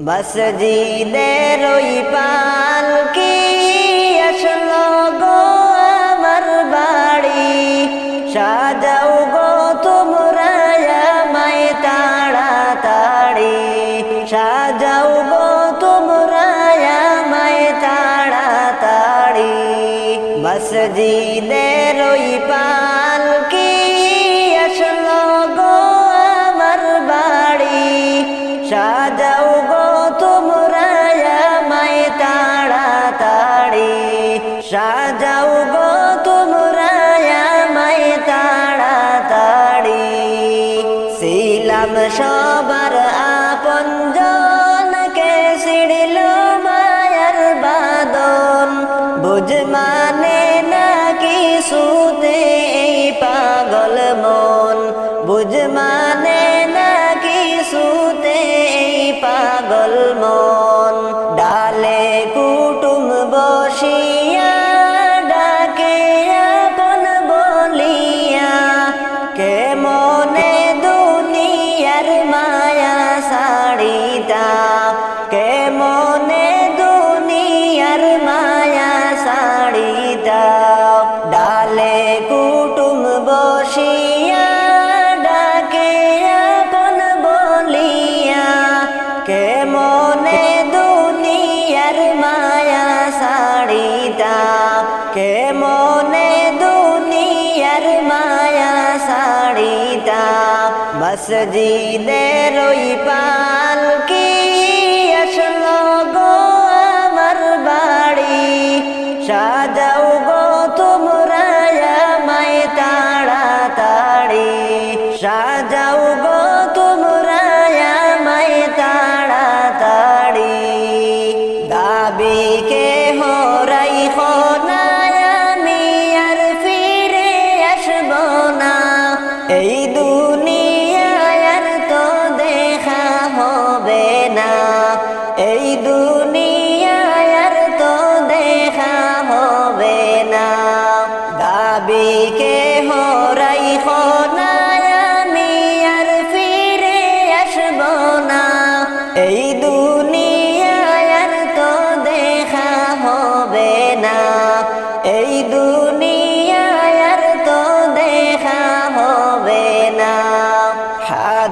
মসজিদের ওই পালকি আসলো গো আমার বাড়ি? সাজাও গো তোমরা আমায় তাড়াতাড়ি। সাজাও গো তোমরা আমায় তাড়াতাড়ি। মসজিদের ওই পালকি সবার আপন জনকে সিড়িল মায়ার বাদন। বুঝ মানে নাকি সুতে এই পাগল মন? বুঝ মানে নাকি সুতে এই পাগল মসজিদের ওই পালকি আসলো গো আমার বাড়ি? সাজাও গো তোমরা আমায় তাড়াতাড়ি। সাজাও গো তোমরা আমায় তাড়াতাড়ি। দাবি কে হরাই খোনায় আমি আর ফিরে আসব না। এই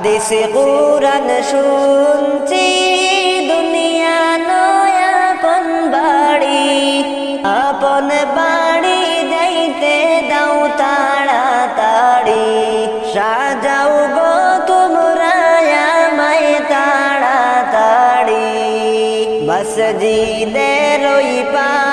হাদিস কুরআন শুনছি, দুনিয়া নয় আপন বাড়ি। আপন বাড়ি যাইতে দাও তাড়াতাড়ি। সাজাও গো তোমরা আমায় তাড়াতাড়ি। মসজিদের ওই পালকি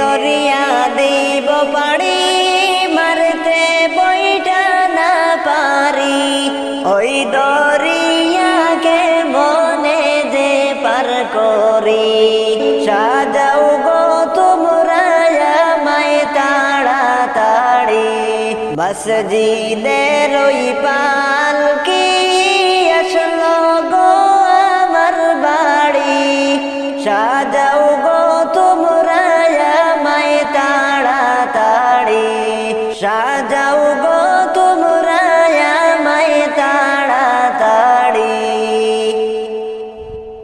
দরিয়া দিব পাড়ি, মারতে বইটা না পারি। ওই দরিয়াকে মনে যে পার করি, সাজাও গো তোমরা আমায় তাড়াতাড়ি। বাস জিদের ওই পালকি আসলো গো আমার বাড়ি? সাজাও যাও গো